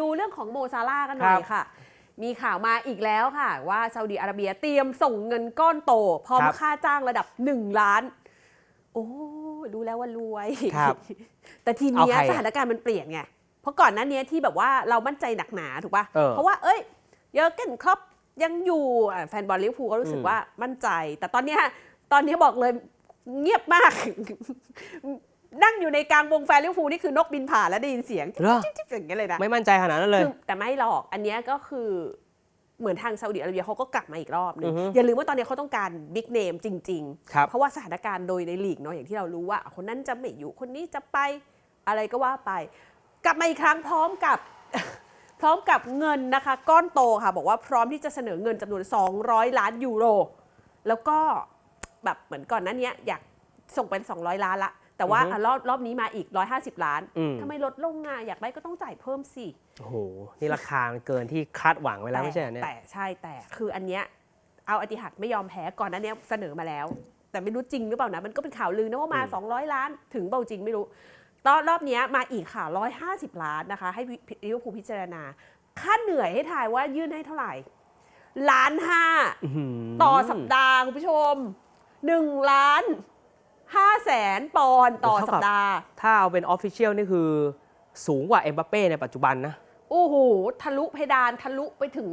ดูเรื่องของโมซาร่าห์กันหน่อยค่ะ มีข่าวมาอีกแล้วค่ะ ว่าซาอุดีอาระเบียเตรียมส่งเงินก้อนโต พร้อมครับค่าจ้างระดับ 1 ล้าน โอ้รู้แล้วว่ารวยครับแต่ทีเนี้ยเอาใครอะสถานการณ์มันเปลี่ยนไง เพราะก่อนหน้านี้ที่แบบว่าเรามั่นใจหนักหนาถูกปะเออเพราะว่าเอ้ยเยอร์เกนครอปยังอยู่อะแฟนบอลลิเวอร์พูลก็รู้สึกอืมว่ามั่นใจ แต่ตอนเนี้ยตอนนี้บอกเลยเงียบมาก นั่งอยู่ในกลางวงแฟนลิเวอร์พูลนี่คือนกบินผ่านแล้วได้ยินเสียงเหรอ จิ๊บๆอย่างเงี้ยเลยนะไม่มั่นใจขนาดนั้นเลย คือแต่ไม่หรอก อันเนี้ยก็คือเหมือนทางซาอุดิอาระเบียเขาก็กลับมาอีกรอบหนึอืงอฮึอย่าลืมว่าตอนนี้เขาต้องการบิ๊กเนมจริง ครับ ๆ เพราะว่าสถานการณ์โดยในลีกเนาะอย่างที่เรารู้ว่า คนนั้นจะไม่อยู่คนนี้จะไปอะไรก็ว่าไป กลับมาอีกครั้งพร้อมกับ พร้อมกับเงินนะคะ ก้อนโตค่ะ บอกว่าพร้อมที่จะเสนอเงินจำนวน 200 ล้านยูโร แล้วก็แบบเหมือนก่อนหนั้นเนี้ยอยากส่งเป็น 200 ล้านละ แต่ว่าอือฮึอะรอบรอบนี้มาอีก 150 ล้านอืม ทำไมลดลงอะอยากได้ก็ต้องจ่ายเพิ่มสิ โอ้โห นี่ราคามันเกินที่คาดหวังไว้แล้วไม่ใช่เหรอเนี่ย แต่ใช่แต่คืออันเนี้ยเอาอติหัดไม่ยอมแพ้ก่อนหนั้นเนี้ยเสนอมาแล้ว แต่ไม่รู้จริงหรือเปล่านะ มันก็เป็นข่าวลือนะว่ามาอืม200 ล้าน ถึงเปล่าจริงไม่รู้ตอนรอบเนี้ยมาอีกค่ะ 150 ล้านนะคะ ให้ลิเวอร์พูลพิจารณา ค่าเหนื่อยให้ทายว่ายื่นให้เท่าไหร่ล้านห้าอื้อหืต่อสัปดาห์ คุณผู้ชม1ล้าน 5 แสนปอนด์ต่อสัปดาห์ ถ้าเอาเป็นออฟฟิเชียลนี่คือสูงกว่าเอ็มบัปเป้ในปัจจุบันนะ โอ้โห ทะลุเพดานทะลุไปถึง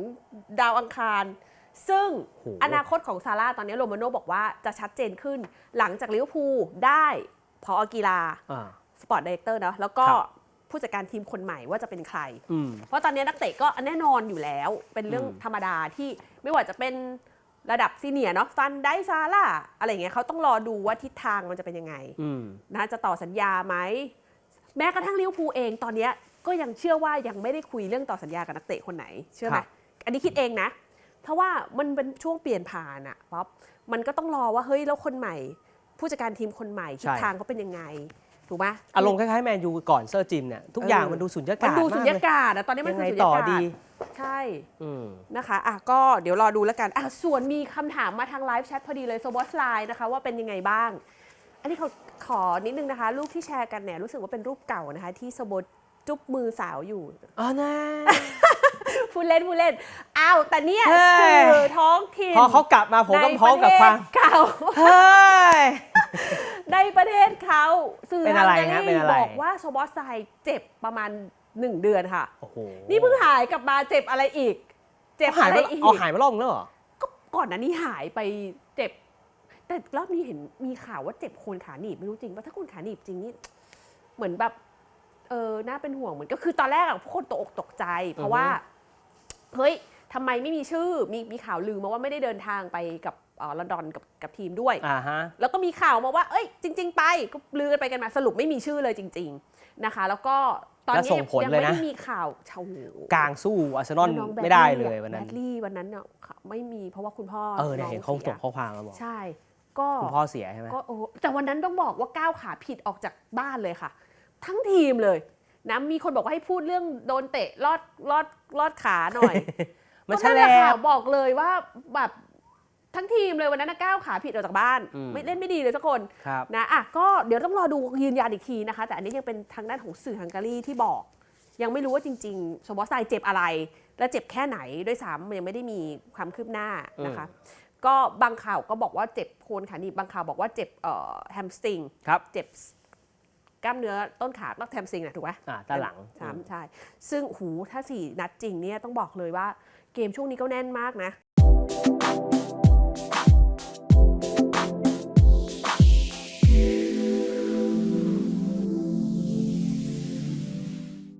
ดาวอังคาร ซึ่งโอ้โหอนาคตของซาร่าตอนนี้โรมาโน่บอกว่าจะชัดเจนขึ้น หลังจากลิเวอร์พูลได้พอกีฬาอ่าสปอร์ตดีเรคเตอร์เนาะแล้วก็ครับผู้จัดการทีมคนใหม่ว่าจะเป็นใครอืมเพราะตอนนี้นักเตะก็แน่นอนอยู่แล้ว เป็นเรื่องอืมธรรมดาที่ไม่ว่าจะเป็น ระดับซีเนียร์เนาะฟันได้ซาร่าอะไรอย่างเงี้ยเขาต้องรอดูว่าทิศทางมันจะเป็นยังไงอืมนะจะต่อสัญญาไหม แม้กระทั่งลิเวอร์พูลเองตอนเนี้ยก็ยังเชื่อว่ายังไม่ได้คุยเรื่องต่อสัญญากับนักเตะคนไหน เชื่อไหมครับอันนี้คิดเองนะ เพราะว่ามันเป็นช่วงเปลี่ยนผ่านอะป๊อปมันก็ต้องรอว่าเฮ้ยแล้วคนใหม่ ผู้จัดการทีมคนใหม่ทิศทางเขาเป็นยังไงถูกไหมอารมณ์คล้ายๆแมนยูก่อนเซอร์จิมเนี่ยทุกอย่างมันดูสุญญามันกาศดูสุญญามากเลยกาศอะตอนนี้มันยังคือไงสุญต่อญากาศดี ใช่อืม นะคะอะก็เดี๋ยวรอดูแล้วกันอะส่วนมีคำถามมาทางไลฟ์แชทพอดีเลยโซบอสไลน์นะคะว่าเป็นยังไงบ้าง อันนี้ขอขอนิดนึงนะคะ รูปที่แชร์กันเนี่ยรู้สึกว่าเป็นรูปเก่านะคะ ที่โซโบจุ๊บมือสาวอยู่ อ๋อนะ พูดเล่นพูดเล่นอ้าวแต่เนี่ยเฮ้ย สื่อท้องถิ่นพอเขากลับมาผมก็พร้อมกับความในประเทศเขาเฮ้ย ในประเทศเขาสื่อเป็นอะไรฮังฮะการีเป็นอะไร บอกว่าโซบอสไลน์เจ็บประมาณ หนึ่งเดือนค่ะ โอ้โหนี่เพิ่งหายกลับมาเจ็บอะไรอีก เจ็บเอาหายอะไรไปอีกเอาหายมารอบนึงแล้วเหรอ ก็ก่อนหนั้นนี้หายไปเจ็บ แต่รอบนี้เห็นมีข่าวว่าเจ็บโคนขาหนีบไม่รู้จริงป่ะถ้าโคนขาหนีบจริงนี่เหมือนแบบเออน่าเป็นห่วงเหมือนก็คือตอนแรกอะพวกคนตกอกตกใจ เพราะว่า เฮ้ยทำไมไม่มีชื่อมีมีข่าวลือมาว่าไม่ได้เดินทางไปกับเอ่อ ลอนดอนกับกับทีมด้วย อ่าฮะ แล้วก็มีข่าวมาว่า เอ้ย จริง ๆ ไป ก็ลือกันไปกันมาสรุปไม่มีชื่อเลยจริง ๆ นะคะ แล้วก็ตอนแล้วนี้ส่งผลยังเลยไม่นะ ได้มีข่าวชาวกลางสู้อาร์เซนอลแล้วองแบไม่ได้ลี่เลยอะวันนั้น แบดลี่วันนั้นเนาะไม่มีเพราะว่าคุณพ่อเออเนี่ยเห็นเขาองส่งสียข้อความมาบอก ใช่ ก็ คุณพ่อเสียใช่ไหม ก็โอ้โหแต่วันนั้นต้องบอกว่าก้าวขาผิดออกจากบ้านเลยค่ะ ทั้งทีมเลยนะมีคนบอกว่าให้พูดเรื่องโดนเตะลอดลอดลอดขาหน่อย มันก็ใช่แหแล้ละค่ะวบอกเลยว่าแบบ ทั้งทีมเลยวันนั้นนะก้าวขาผิดออกจากบ้าน อืม ไม่เล่นไม่ดีเลยสักคนครับ นะอะก็เดี๋ยวต้องรอดูยืนยันอีกทีนะคะ แต่อันนี้ยังเป็นทางด้านของสื่อฮังการีที่บอก ยังไม่รู้ว่าจริงๆสมบอสไซเจ็บอะไร และเจ็บแค่ไหนด้วยซ้ำมันยังไม่ได้มีความคืบหน้านะคะ ก็บางข่าวก็บอกว่าเจ็บโคนขาหนีบบางข่าวบอกว่าเจ็บเอ่อแฮมสตริง ครับ เจ็บกล้ามเนื้อต้นขาต้องแฮมสตริงนะถูกไหมอ่าด้านหลังสามใช่ ซึ่งหูถ้าสี่นัดจริงเนี่ยต้องบอกเลยว่าเกมช่วงนี้ก็แน่นมากนะ